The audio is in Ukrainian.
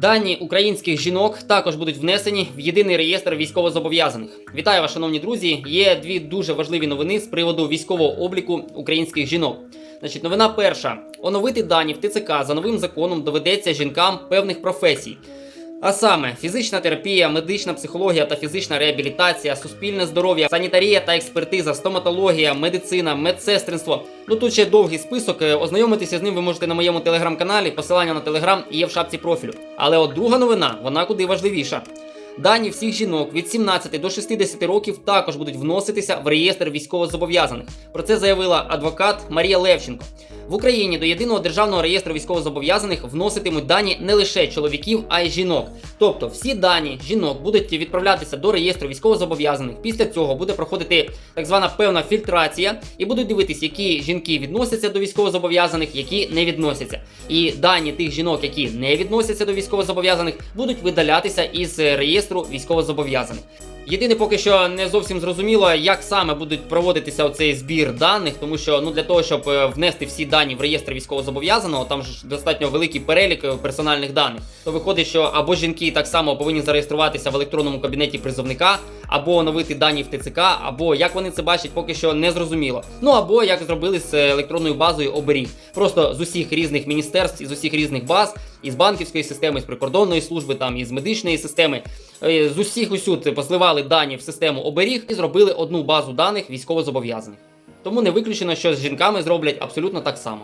Дані українських жінок також будуть внесені в єдиний реєстр військовозобов'язаних. Вітаю вас, шановні друзі. Є дві дуже важливі новини з приводу військового обліку українських жінок. Значить, новина перша: оновити дані в ТЦК за новим законом доведеться жінкам певних професій. А саме фізична терапія, медична психологія та фізична реабілітація, суспільне здоров'я, санітарія та експертиза, стоматологія, медицина, медсестринство. Ну тут ще довгий список. е, Ознайомитися з ним ви можете на моєму телеграм-каналі. Посилання на телеграм є в шапці профілю. Але от друга новина, вона куди важливіша. Дані всіх жінок від 17 до 60 років також будуть вноситися в реєстр військовозобов'язаних. Про це заявила адвокат Марія Левченко. В Україні до єдиного державного реєстру військовозобов'язаних вноситимуть дані не лише чоловіків, а й жінок. Тобто всі дані жінок будуть відправлятися до реєстру військовозобов'язаних. Після цього буде проходити так звана певна фільтрація, і будуть дивитись, які жінки відносяться до військовозобов'язаних, які не відносяться. І дані тих жінок, які не відносяться до військовозобов'язаних, будуть видалятися із реєстру військовозобов'язаних. Єдине, поки що не зовсім зрозуміло, як саме будуть проводитися оцей збір даних, тому що ну для того, щоб е, внести всі дані в реєстр військовозобов'язаного, там ж достатньо великий перелік е, персональних даних. То виходить, що або жінки так само повинні зареєструватися в електронному кабінеті призовника, або оновити дані в ТЦК, або як вони це бачать, поки що не зрозуміло. Ну або як зробили з е, електронною базою оберіг. Просто з усіх різних міністерств, із усіх різних баз, із банківської системи, з прикордонної служби, там із медичної системи, е, з усіх усюд посливали дані в систему оберіг і зробили одну базу даних військовозобов'язаних. Тому не виключено, що з жінками зроблять абсолютно так само.